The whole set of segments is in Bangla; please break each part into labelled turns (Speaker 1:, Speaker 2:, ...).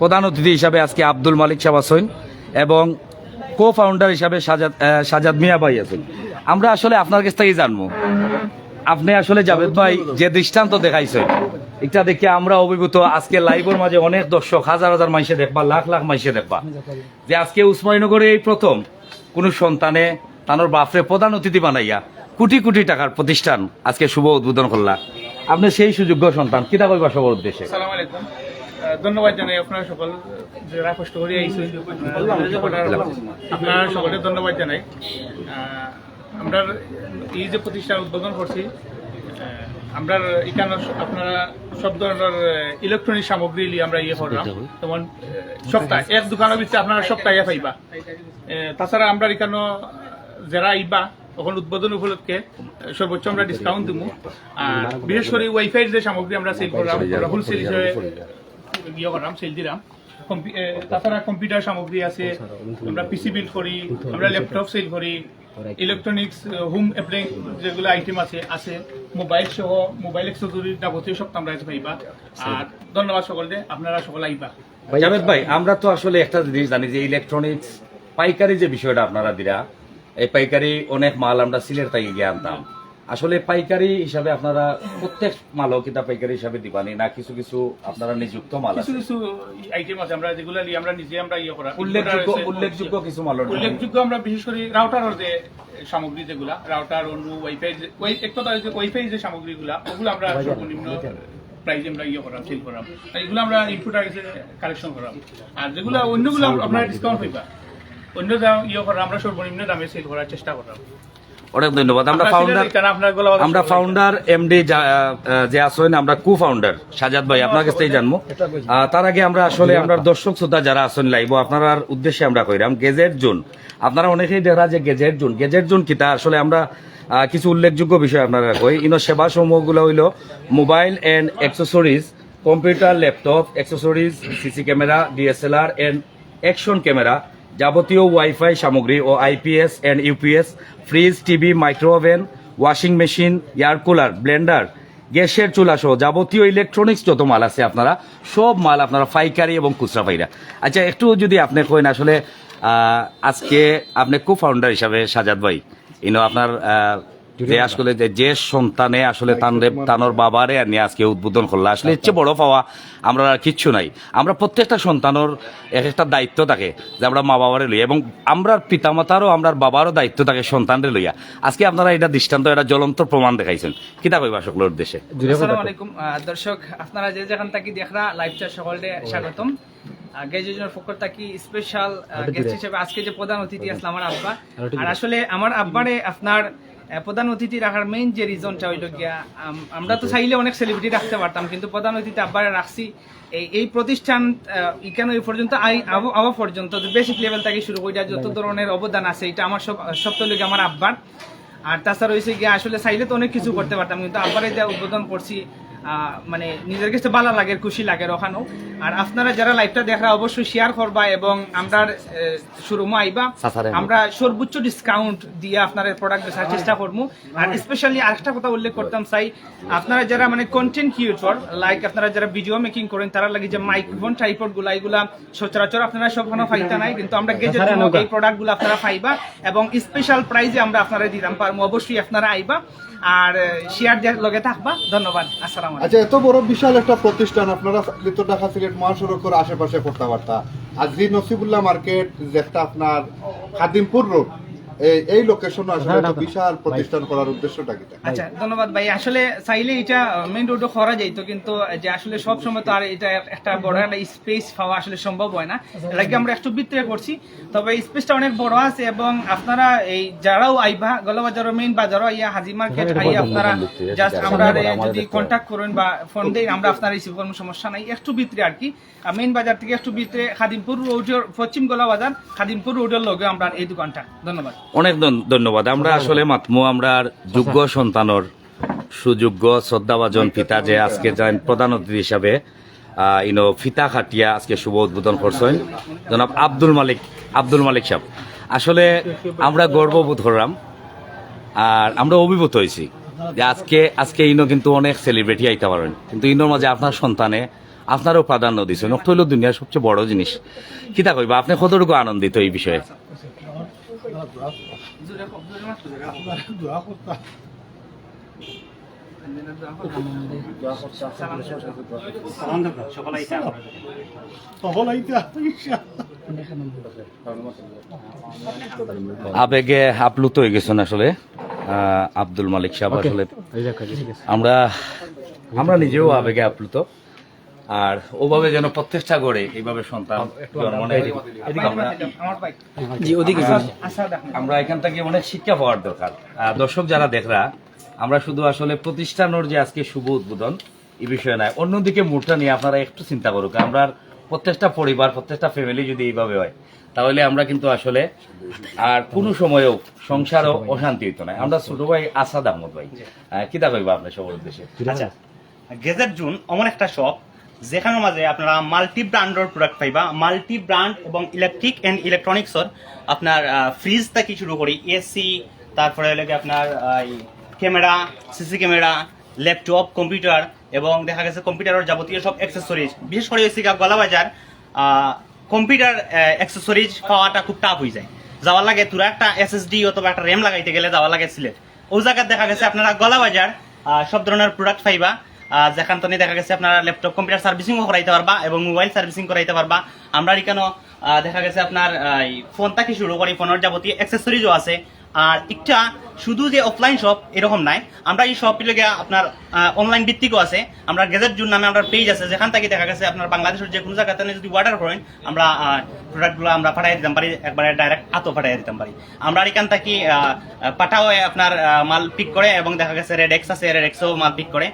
Speaker 1: প্রধান অতিথি হিসাবে আজকে আব্দুল মালিক সাহেব আছেন এবং কো ফাউন্ডার হিসাবে সাজাদ সাজাদ মিয়া ভাই আছেন। আমরা আসলে আপনার কাছ থেকেই জানব। আপনি আসলে জাভেদ ভাই যে দৃষ্টান্ত দেখাইছে এটা দেখে আমরা অভিভূত। আজকে লাইভের মাঝে অনেক দর্শক, হাজার হাজার মাইসে দেখবা, লাখ লাখ মাইসে দেখবা। যে আজকে উসমানীনগরে এই প্রথম কোন সন্তানে তানোর বাপরে প্রধান অতিথি বানাইয়া কোটি কোটি টাকার প্রতিষ্ঠান আজকে শুভ উদ্বোধন করলা। আপনি সেই সুযোগ্য সন্তান, কিতা কইবা সবার উদ্দেশ্যে?
Speaker 2: ধন্যবাদ জানাই আপনারা সকল যারা কষ্ট করে আইসেন আপনারা সকলে ধন্যবাদ জানাই। আমরা এই যে প্রতিষ্ঠান উদ্বোধন করছি আমরা এখানে আপনারা সব ধরনের ইলেকট্রনিক সামগ্রী নিয়ে আমরা ইয়ে করলাম। যেমন সপ্তাহ এক দোকানের ভিতরে আপনারা সপ্তাহে পাইবা। তাছাড়া আমরা এখানে যারা আইবা তখন উদ্বোধন উপলক্ষে সর্বোচ্চ আমরা ডিসকাউন্ট দিব আর বিশেষ করে ওয়াইফাই যে সামগ্রী আমরা সেল করলাম হোলসেল হিসেবে ইয়ে করলাম সেল দিলাম তাছাড়া কম্পিউটার সামগ্রী আছে, আমরা পিসি বিল করি, আমরা ল্যাপটপ সেল করি ইলেকট্রনিক্স হোম অ্যাপ্লায়েন্স যেগুলো আইটেম আছে আছে মোবাইল সহ মোবাইল এক্সেসরিজ যাবতীয় সব আমরা এসে পাইবা। আর ধন্যবাদ সকলকে, আপনারা সকল আইবা।
Speaker 1: জাভেদ ভাই, আমরা তো আসলে একটা জিনিস জানি যে ইলেকট্রনিক্স পাইকারি যে বিষয়টা আপনারা দিরা এই পাইকারি অনেক মাল আমরা সিলেট থেকে গিয়ে আনতাম। আসলে পাইকারি হিসাবে আপনারা প্রত্যেক মালও কিতা পাইকারি হিসাবে দিবানি না কিছু কিছু আপনারা নিযুক্ত মাল
Speaker 2: কিছু
Speaker 1: আছে?
Speaker 2: কিছু আইটেম আছে আমরা যেগুলো আমরা নিজে আমরা ইয়ে করা
Speaker 1: উল্লেখযোগ্য উল্লেখযোগ্য কিছু মাল
Speaker 2: উল্লেখযোগ্য আমরা বিশেষ করে রাউটারের যে সামগ্রী যেগুলা রাউটার অনু ওয়াইফাই যে ওই এক কথা হচ্ছে ওয়াইফাই যে সামগ্রীগুলা ওগুলো আমরা সর্বনিম্ন প্রাইজে আমরা ইয়ে করাম সেল করাম। এগুলো আমরা ইনপুটার এসে কালেকশন করাম। আর যেগুলো অন্যগুলো আপনারা ডিসকাউন্ট পাইবা অন্য দাম ইয়ে করা আমরা সর্বনিম্ন দামে সেল করার চেষ্টা করাম।
Speaker 1: অনেক ধন্যবাদ। আমরা ফাউন্ডার আমরা ফাউন্ডার এমডি যে আছেন আমরা কু ফাউন্ডার সাজাদ ভাই আপনার কাছ থেকেই জানব। তার আগে আমরা আসলে আমরা দর্শক শ্রোতা যারা আছেন লাইব আপনার উদ্দেশ্যে আমরা কইরাম গেজেট জোন। আপনারা অনেকেই দেখা যে গেজেট জোন। গেজেট জোন কিতা আসলে আমরা কিছু উল্লেখযোগ্য বিষয় আপনারা কই। ইনো সেবা সমূহগুলো হইল mobile and accessories computer laptop accessories CC camera DSLR and action camera যাবতীয় ওয়াইফাই সামগ্রী ও IPS and UPS fridge, TV, microwave, washing machine, air cooler, blender, গ্যাসের চুলা সহ যাবতীয় ইলেকট্রনিক্স যত মাল আছে আপনারা, সব মাল আপনারা পাইকারি এবং খুচরা পাইরা। আচ্ছা একটু যদি আপনি কইন আসলে আজকে আপনি কো ফাউন্ডার হিসাবে সাজাদ ভাই। ইনো আপনার যে আসলে যে সন্তানে আসলে তানরে বাবারে নিয়ে আজকে উদ্বোধন করল। আসলে ইচ্ছে বড় পাওয়া আমরা আর কিচ্ছু নাই। আমরা প্রত্যেকটা সন্তানের এক একটা দায়িত্ব থাকে যে আমরা মা বাবারে লইয়া এবং আমরা পিতামাতারও আমরা বাবারও দায়িত্ব থাকে সন্তানরে লইয়া। আজকে আপনারা এটা দৃষ্টান্ত এটা জ্বলন্ত প্রমাণ দেখাইছেন। কিতা কইবা সকলের উদ্দেশ্যে
Speaker 3: আসসালামু আলাইকুম। দর্শক আপনারা যে যেখান থাকি দেখরা লাইভটা সকলকে স্বাগতম। গ্যাজুয়েশনের পক্ষ থাকি স্পেশাল গেস্ট হিসেবে আজকে যে প্রধান অতিথি আসলে আমার আব্বা। আর আসলে আমার আব্বারে আপনার প্রধান অতিথি রাখার মেইন যে রিজনটা হইল গিয়া আমরা তো চাইলে অনেক সেলিব্রিটি রাখতে পারতাম কিন্তু প্রধান অতিথি আব্বারে রাখছি। এই এই প্রতিষ্ঠান ইকানো এই পর্যন্ত আই আব- পর্যন্ত বেসিক লেভেল থেকে শুরু করে যত ধরনের অবদান আছে এটা আমার সব সপ্তাহ আমার আব্বার। আর তাছাড়া হয়েছে গিয়া আসলে চাইলে তো অনেক কিছু করতে পারতাম কিন্তু আব্বারে যা উদ্বোধন করছি মানে নিজের কাছে ভালো লাগে খুশি লাগে ওখানেও আর আপনারা যারা লাইভটা দেখা অবশ্যই শেয়ার করবা এবং আমরা শুরুমো আইবা। আমরা সর্বোচ্চ ডিসকাউন্ট দিয়ে আপনার প্রোডাক্ট বেচার চেষ্টা করব আর স্পেশালি আরেকটা কথা উল্লেখ করতাম চাই আপনারা যারা মানে কন্টেন্ট ক্রিয়েটর লাইক আপনারা যারা ভিডিও মেকিং করেন তারা লাগে যে মাইক্রোফোন টাইপডগুলা এগুলা সচরাচর আপনারা সবখানে ফাইতা নাই কিন্তু আমরা গেজেট এই প্রোডাক্টগুলো আপনারা পাইবা এবং স্পেশাল প্রাইজে আমরা আপনারা দিতাম পারব অবশ্যই আপনারা আইবা। আর শেয়ার দেওয়ার লগে থাকবা। ধন্যবাদ। আসসালাম
Speaker 4: আচ্ছা এত বড় বিশাল একটা প্রতিষ্ঠান, আপনারা লিত ঢাকা সিলেট মহাসড়কের আশেপাশে আর আজরি নসিবুল্লাহ মার্কেট, যেটা আপনার খাদিমপুর রোড এই এই লোকেশনে আসলে একটা বিশাল প্রতিষ্ঠান করার উদ্দেশ্যটা কি
Speaker 3: আচ্ছা ধন্যবাদ ভাই। আসলে চাইলে এটা মেইন রোডে করা যাইতো কিন্তু যে আসলে সব সময় তো আর এটা একটা বড় একটা স্পেস পাওয়া আসলে সম্ভব হয় না। এটাকে আমরা একটু ভিতরে করছি তবে স্পেসটা অনেক বড় আছে এবং আপনারা এই যারাও আইবা গলবাজার মেইন বাজারও আইয়া হাজি মার্কেট আইয়া আপনারা জাস্ট আমরা যদি কন্ট্যাক্ট করেন বা ফোন দেই আমরা আপনারা রিসিভ করব সমস্যা নাই। একটু ভিতরে আর কি। মেইন বাজার থেকে একটু ভিতরে খাদিমপুর রোডের পশ্চিম গলাবাজার খাদিমপুর রোডের লগে আমরা এই দোকানটা। ধন্যবাদ।
Speaker 1: অনেক ধন- ধন্যবাদ। আমরা আসলে মাতমু আমরা যোগ্য সন্তানর সুযোগ্য শ্রদ্ধাভাজন পিতা যে আজকে যান প্রধান অতিথি হিসাবে ইনো ফিতা খাটিয়া আজকে শুভ উদ্বোধন করছেন জনাব আব্দুল মালিক আব্দুল মালিক সাহেব। আসলে আমরা গর্ববোধ করলাম আর আমরা অভিভূত হয়েছি যে আজকে আজকে ইনো কিন্তু অনেক সেলিব্রিটি আইতে পারেন। কিন্তু ইনোর মাঝে আপনার সন্তানে আপনারও প্রাধান্য দিচ্ছেন অর্থ হইল দুনিয়ার সবচেয়ে বড় জিনিস। কিতা কইবা? আপনি কতটুকু আনন্দিত এই বিষয়ে? আবেগে আপ্লুত হয়ে গেছেন আসলে আব্দুল মালিক সাহেব আসলে। আমরা আমরা নিজেও আবেগে আপ্লুত। আর ওভাবে যেন প্রত্যেকটা গড়ে এইভাবে সন্তান আমরা-
Speaker 3: আমার ভাই
Speaker 5: জি ওদিকে
Speaker 3: আশা দেখুন
Speaker 1: আমরা এখান থেকে অনেক শিক্ষা পাওয়ার দরকার। দর্শক যারা দেখরা আমরা শুধু আসলে প্রতিষ্ঠানের যে আজকে শুভ উদ্বোধন এই বিষয়ে নয় অন্যদিকে মুডটা নিয়ে আপনারা একটু চিন্তা করুক। আমরা প্রত্যেকটা পরিবার প্রত্যেকটা ফ্যামিলি যদি এইভাবে হয় তাহলে আমরা কিন্তু আসলে আর কোনো সময়েও সংসারও অশান্তি হইতো না আমরা ছোট ভাই আসাদ আহমদ ভাই। কিতা কইবা আপনার সবার উদ্দেশ্যে?
Speaker 6: আচ্ছা। গেজেট জুন এমন একটা শপ যেখানের মাঝে আপনারা মাল্টি ব্র্যান্ডের প্রোডাক্ট পাইবা মাল্টি ব্র্যান্ড এবং ইলেকট্রিক এন্ড ইলেকট্রনিক্সর আপনার ফ্রিজ থেকে শুরু করি এসি তারপরে লাগে আপনার camera CC camera laptop computer এবং দেখা গেছে কম্পিউটারের যাবতীয় সব অ্যাক্সেসরিজ বিশেষ করে হচ্ছে গলা বাজার কম্পিউটার অ্যাক্সেসরিজ পাওয়াটা খুব টাফ হয়ে যায়। যাওয়ার লাগে তোরা একটা এসএসডি অথবা একটা র্যাম লাগাইতে গেলে যাওয়ার লাগে সিলেট। ও জায়গায় দেখা গেছে আপনারা গলা বাজার সব ধরনের প্রোডাক্ট পাইবা। যেখান থেকে দেখা গেছে আপনারা ল্যাপটপ কম্পিউটার সার্ভিসিংও করাইতে পারবা এবং মোবাইল সার্ভিসিং করাইতে পারবা। আমরা এখানে দেখা গেছে আপনার ফোন থেকে শুরু করি ফোনের যাবতীয় অ্যাক্সেসরিজও আছে। আর একটা, শুধু যে অফলাইন শপ এরকম নাই। আমরা এই শপ লেগে আপনার অনলাইন ভিত্তিকও আছে। আমরা গেজেট জুন নামে আমরা পেজ আছে, যেখান থেকে দেখা গেছে আপনার বাংলাদেশের যে কোনো জায়গাতে যদি অর্ডার করেন, আমরা প্রোডাক্টগুলো আমরা পাঠাই দিতাম পারি একবারে ডাইরেক্ট আতো পাঠাই দিতাম পারি আমরা এখান থেকে পাঠাও আপনার মাল পিক করে এবং দেখা গেছে রেড এক্স আছে রেড এক্সও মাল পিক করে।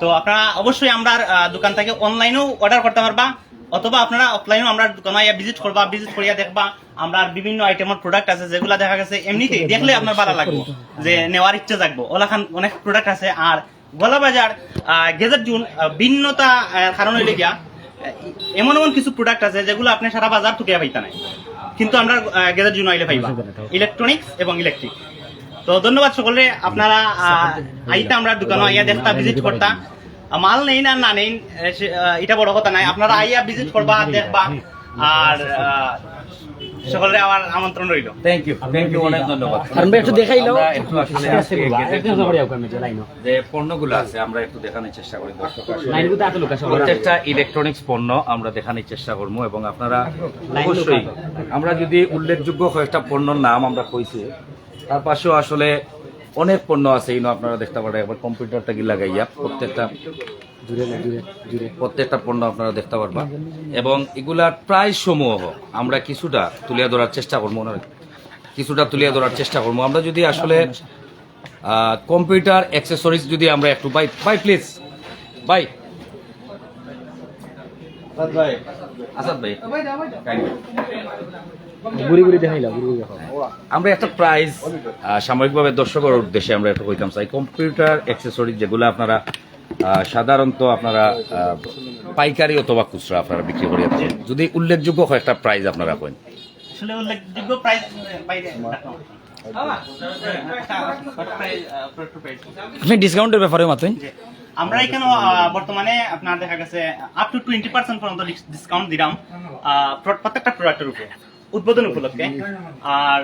Speaker 6: তো আপনারা অবশ্যই আমরা দোকান থেকে অনলাইনেও অর্ডার করতে পারবা অথবা আপনারা অফলাইনেও আমরা দোকানে ভিজিট করবা ভিজিট করিয়া দেখবা আমরা বিভিন্ন আইটেমের প্রোডাক্ট আছে যেগুলো দেখা গেছে এমনিতেই দেখলে আপনার ভালো লাগবে যে নেওয়ার ইচ্ছা জাগবো। ওলাখান অনেক প্রোডাক্ট আছে আর গলা বাজার গেজার জুন ভিন্নতা কারণ হইলে গিয়া এমন এমন কিছু প্রোডাক্ট আছে যেগুলো আপনি সারা বাজার থেকে পাইতা নাই। কিন্তু আমরা গেজার জুন আইলে পাইবা। ইলেকট্রনিক্স এবং ইলেকট্রিক তো ধন্যবাদ সকলে। আপনারা আইতা আমরা দোকানে আইয়া দেখতা ভিজিট করতা। মাল নেই না না নেই এটা বড় কথা নাই। আপনারা আইয়া ভিজিট করবা দেখবা। আর আহ, সকলের আমার আমন্ত্রণ রইল।
Speaker 1: থ্যাংক ইউ থ্যাংক ইউ অনেক ধন্যবাদ।
Speaker 5: আমরা একটু দেখাইলো।
Speaker 1: আমরা একটু আসলে যে পণ্যগুলো আছে আমরা একটু দেখানোর চেষ্টা করি। প্রত্যেকটা ইলেকট্রনিক্স পণ্য আমরা দেখানোর চেষ্টা করব এবং আপনারা অবশ্যই আমরা যদি উল্লেখযোগ্য কয়েকটা পণ্যর নাম আমরা কইছি তার পাশেও আসলে অনেক পণ্য আছে ইনো আপনারা দেখতে পারেন একবার কম্পিউটারটা কি লাগাইয়া প্রত্যেকটা প্রত্যেকটা পণ্য আপনারা দেখতে পারবা। এবং এগুলার প্রায় সমূহ আমরা কিছুটা তুলিয়া ধরার চেষ্টা করব না কিছুটা তুলিয়া ধরার চেষ্টা করব। আমরা যদি আসলে কম্পিউটার অ্যাক্সেসরিজ যদি আমরা একটু বাই বাই প্লিজ বাই। ভাই। আসাদ ভাই. আমরা একটা প্রাইজ সাময়িকভাবে দর্শকের উদ্দেশ্যে আমরা একটা কইতাম চাই কম্পিউটার অ্যাক্সেসরিজ যেগুলো আপনারা সাধারণত আপনারা পাইকারি অথবা খুচরা আপনারা বিক্রি করে থাকেন যদি উল্লেখযোগ্য কয়েকটা প্রাইজ আপনারা করেন
Speaker 6: আসলে উল্লেখযোগ্য প্রাইস বাইরে
Speaker 5: আপনি ডিসকাউন্টের ব্যাপারে মাতুন
Speaker 6: যে আমরা এখানে বর্তমানে আপনার দেখা গেছে আপ টু টোয়েন্টি পার্সেন্ট পর্যন্ত ডিসকাউন্ট দিলাম প্রত্যেকটা প্রোডাক্টের উপরে উদ্বোধন উপলক্ষে। আর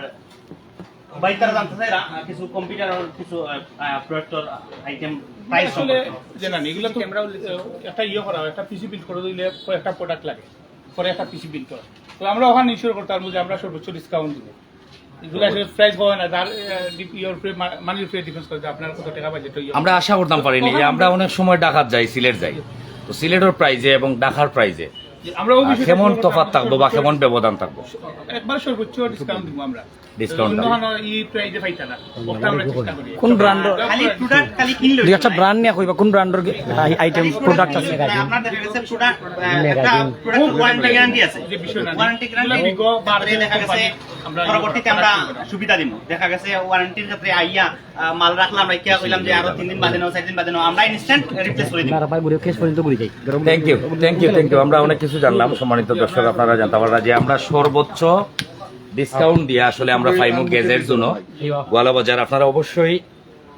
Speaker 6: ভাই তারা জানতে চাই কিছু কম্পিউটার কিছু প্রোডাক্টর আইটেম প্রাইস
Speaker 2: আসলে জানেন এগুলো তো আহ, একটা ইয়ে করা হয়, একটা পিসি বিল্ড করে দিলে একটা প্রোডাক্ট লাগে পরে একটা পিসি বিল্ড করা। তো আমরা ওখানে ইনশিওর করতে পারব যে আমরা সর্বোচ্চ ডিসকাউন্ট দিব। এগুলো আসলে প্রাইস পাওয়া না তার ইয়োর উপরে উপরে ডিফেন্স করে আপনার কত টাকা বাজেট
Speaker 1: আমরা আশা করতাম পারিনি যে আমরা অনেক সময় ডাকাত যাই সিলেট যাই। তো সিলেটের প্রাইজে এবং ডাকার প্রাইজে
Speaker 2: আমরা
Speaker 1: কেমন
Speaker 2: আমরা
Speaker 1: থাকব বা কেমন ব্যবধান থাকব?
Speaker 2: একবার সর্বোচ্চ ডিসকাউন্ট দিব আমরা।
Speaker 1: থাকবে।
Speaker 2: কোনো ই প্রাইজে পাইতা না। ওটা আমরা চেষ্টা করি।
Speaker 5: কোন ব্র্যান্ডের
Speaker 6: খালি প্রোডাক্ট খালি কিনলে
Speaker 5: দুই একটা ব্র্যান্ড নিয়ে কইবা কোন ব্র্যান্ডের আইটেম প্রোডাক্ট আছে?
Speaker 6: আপনার দেখা গেছে প্রোডাক্ট একটা ওয়ারেন্টি গ্যারান্টি আছে।
Speaker 2: যে বিষয় না
Speaker 6: ওয়ারেন্টি গ্যারান্টি
Speaker 2: বিগো বারো
Speaker 6: দেখা গেছে।
Speaker 2: আমরা
Speaker 6: পরবর্তীতে আমরা সুবিধা দিব দেখা গেছে ওয়ারেন্টির ক্ষেত্রে আইয়া মাল রাখলাম আমরা কিয়া কইলাম যে আরও তিন দিন বাদে নাও চার দিন বাদে নাও আমরা ইনস্ট্যান্ট রিপ্লেস করে দিব
Speaker 1: thank you thank you thank you আমরা অনেক কিছু জানলাম সম্মানিত দর্শক আপনারা জানতে পারলা যে আমরা সর্বোচ্চ ডিসকাউন্ট দিয়ে আসলে আমরা ফাইমু গেজের জন্য। গোয়ালা বাজার আপনারা অবশ্যই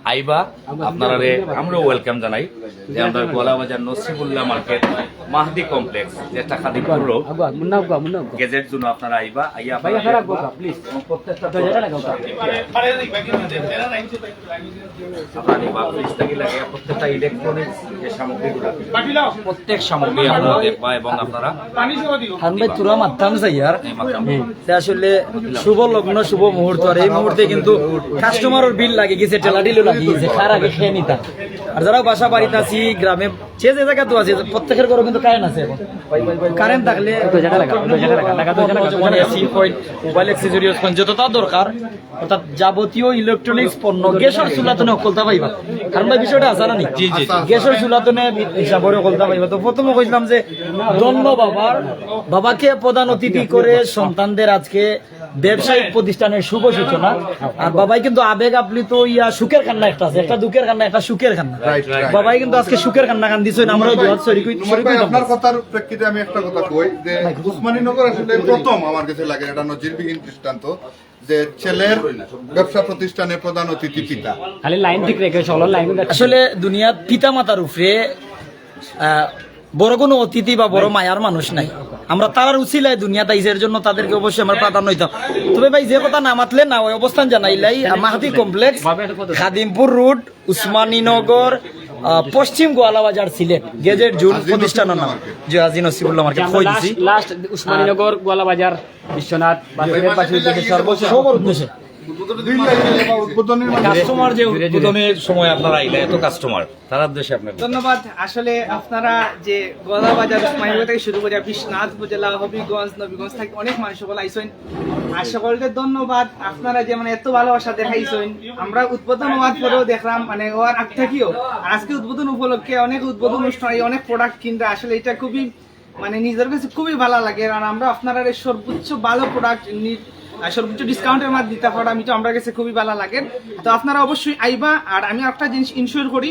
Speaker 1: আইবা আপনারা আমরাও ওয়েলকাম জানাই যে আমরা গোলাবাজার নসিবুল্লাহ মার্কেট মাহদি কমপ্লেক্স যেটা খাদিপুর রোড গেজেট জন্য আপনারা আইবা আইয়া প্রত্যেকটা ইলেকট্রনিক্স যে সামগ্রীগুলো প্রত্যেক সামগ্রী আপনারা দেখবা এবং আপনারা
Speaker 5: তোরা যাই আর
Speaker 1: এই
Speaker 5: আসলে শুভ লগ্ন শুভ মুহূর্ত আর এই মুহূর্তে কিন্তু কাস্টমারের বিল লাগে গেছে টেলাডিলও লাগে গেছে খার আগে খেয়ে নিতাম। আর যারা বাসা বাড়িতে আছি গ্রামে যে যে জায়গা তো আছে প্রত্যেকের ঘরে কিন্তু কারেন্ট আছে এখন। কারেন্ট থাকলে মোবাইল যতটা দরকার অর্থাৎ যাবতীয় ইলেকট্রনিক্স পণ্য গ্যাসের চুলাতনে অকলতা পাইবা। কারণ ভাই বিষয়টা আছে না নি? জি জি গ্যাসের চুলাতনে হিসাবে অকলতা পাইবা। তো প্রথমে কইলাম যে ধন্য বাবার বাবাকে প্রধান অতিথি করে সন্তানদের আজকে ব্যবসায়িক প্রতিষ্ঠানের শুভ সূচনা। আর বাবাই কিন্তু আবেগ আপ্লিত ইয়া সুখের কান্না একটা আছে। একটা দুঃখের কান্না একটা সুখের কান্না. বাবাই কিন্তু আজকে সুখের কান্না কান দিছেন আমরাও জোয়ার শরীক
Speaker 4: নোমান ভাই, আপনার কথার প্রেক্ষিতে আমি একটা কথা কই যে উসমানীনগর আসলে প্রথম আমার কাছে লাগে এটা নজিরবিহীন দৃষ্টান্ত। যে ছেলের ব্যবসা প্রতিষ্ঠানের প্রধান অতিথি পিতা।
Speaker 5: খালি লাইন ঠিক রেখে চলো লাইন আসলে দুনিয়ার পিতা মাতার উপরে আহ, বড় কোনো অতিথি বা বড় মায়ার মানুষ নাই। আমরা তার উচিলায় দুনিয়া তাইজের জন্য তাদেরকে অবশ্যই আমরা প্রাধান্য দিতাম। তবে ভাই যে কথা না মাতলে না ওই অবস্থান জানাইলাই মাহাতি কমপ্লেক্স খাদিমপুর রোড উসমানীনগর পশ্চিম গোয়ালাবাজার সিলেট গেজেট জুন প্রতিষ্ঠানের নাম। আজি নসিবুল্লাহ মার্কেট। কই দিছি।
Speaker 7: লাস্ট উসমানীনগর গোয়ালাবাজার বিশ্বনাথ বাসের পাশে
Speaker 5: উদ্দেশ্যে
Speaker 1: কাস্টমার যে উদ্বোধনের সময় আপনারা আইলে এত কাস্টমার তার উদ্দেশ্যে আপনার
Speaker 3: ধন্যবাদ। আসলে আপনারা যে গদাবাজার উসমানীনগর থেকে শুরু করে বিশ্বনাথ উপজেলা হবিগঞ্জ নবীগঞ্জ থেকে অনেক মানুষ সকল আইসেন। আর সকলকে ধন্যবাদ। আপনারা যে মানে এত ভালোবাসা দেখাইছেন, আমরা উদ্বোধন হওয়ার পরেও দেখলাম মানে হওয়ার আগ থেকেও। আজকে উদ্বোধন উপলক্ষে অনেক উদ্বোধন অনুষ্ঠান অনেক প্রোডাক্ট কিনতে আসলে এটা খুবই মানে নিজের কাছে খুবই ভালো লাগে। আর আমরা আপনারা সর্বোচ্চ ভালো প্রোডাক্ট সর্বোচ্চ ডিসকাউন্টের মাধ্যমে দিতে পারা আমি তো আমার কাছে খুবই ভালো লাগে। তো আপনারা অবশ্যই আইবা। আর আমি একটা জিনিস ইনশিওর করি,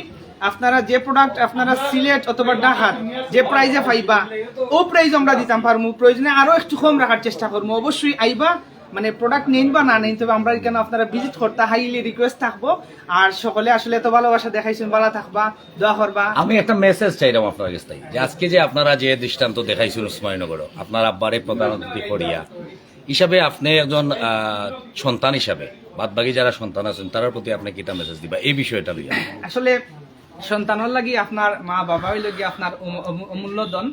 Speaker 3: আপনারা যে প্রোডাক্ট আপনারা সিলেট অথবা ঢাকার যে প্রাইজে পাইবা, ও প্রাইজ আমরা দিতাম পারব প্রয়োজনে আরও একটু কম রাখার চেষ্টা করব অবশ্যই আইবা। মানে প্রোডাক্ট নেন বা না নেন তবে আমরা এখানে আপনারা ভিজিট করতে হাইলি রিকোয়েস্ট থাকব। আর সকলে আসলে এত ভালোবাসা দেখাইছেন ভালো থাকবা দোয়া করবা।
Speaker 1: আমি একটা মেসেজ চাইলাম আপনার কাছ থেকে যে আজকে যে আপনারা যে দৃষ্টান্ত দেখাইছেন উসমানীনগর আপনার আব্বারে প্রধান অতিথি করিয়া হিসাবে আপনি একজন সন্তান হিসাবে বাদবাকি যারা সন্তান আছেন তার প্রতি আপনি কিটা মেসেজ দিবা এই বিষয়টা লইয়া
Speaker 3: আসলে সন্তানের লাগি আপনার মা বাবা হইল গিয়ে আপনার অমূ- অমূ- অমূল্য ধন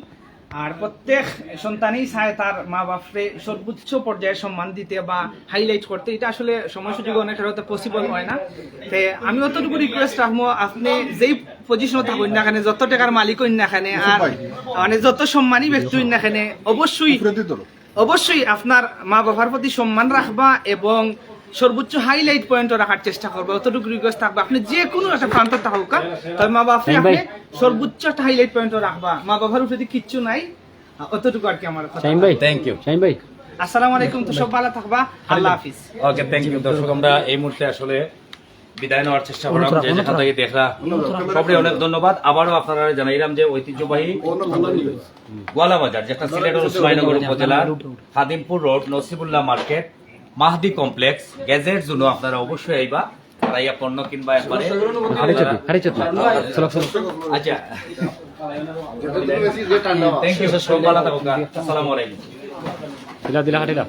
Speaker 3: আর প্রত্যেক সন্তানই চায় তার মা বাপরে সর্বোচ্চ পর্যায়ে সম্মান দিতে বা হাইলাইট করতে। এটা আসলে সময় সুযোগ অনেক হয়তো পসিবল হয় না। তে আমি অতটুকু রিকোয়েস্ট রাখব আপনি যেই পজিশনে থাকুন না যত টাকার মালিক হইন না এখানে আর মানে যত সম্মানী ব্যক্তি হইন না অবশ্যই অবশ্যই আপনার মা বাবার প্রতি সম্মান রাখবা এবং সর্বোচ্চ হাইলাইট পয়েন্ট রাখার চেষ্টা করব। অতটুকু রিকোয়েস্ট থাকবে। আপনি যে কোনো একটা প্রান্ত থাকুক তবে মা বাপরে আপনি সর্বোচ্চ একটা হাইলাইট পয়েন্ট রাখবা। মা বাবার উপরে কিচ্ছু নাই অতটুকু আর কি আমার কথা।
Speaker 7: ভাই।
Speaker 1: থ্যাংক ইউ
Speaker 7: ভাই।
Speaker 3: আসসালামু আলাইকুম তো সব ভালো থাকবা? আল্লাহ হাফিজ।
Speaker 1: ওকে থ্যাংক ইউ দর্শক আমরা এই মুহূর্তে আসলে বিদায় নেওয়ার চেষ্টা করলাম। যে যেখান থেকে দেখলা সবরে অনেক ধন্যবাদ। আবারও আপনারা জানাইলাম যে ঐতিহ্যবাহী গোয়ালাবাজার যেটা সিলেটের উসমানীনগর উপজেলার Khadimpur road Nasibullah market. Mahdi complex gadget জন্য আপনারা অবশ্যই আইবা তারাইয়া পণ্য কিনবা
Speaker 7: চলো
Speaker 1: আচ্ছা। থ্যাংক ইউ সব ভালো থাকুক আসসালামু আলাইকুম।
Speaker 7: দিলা দিলা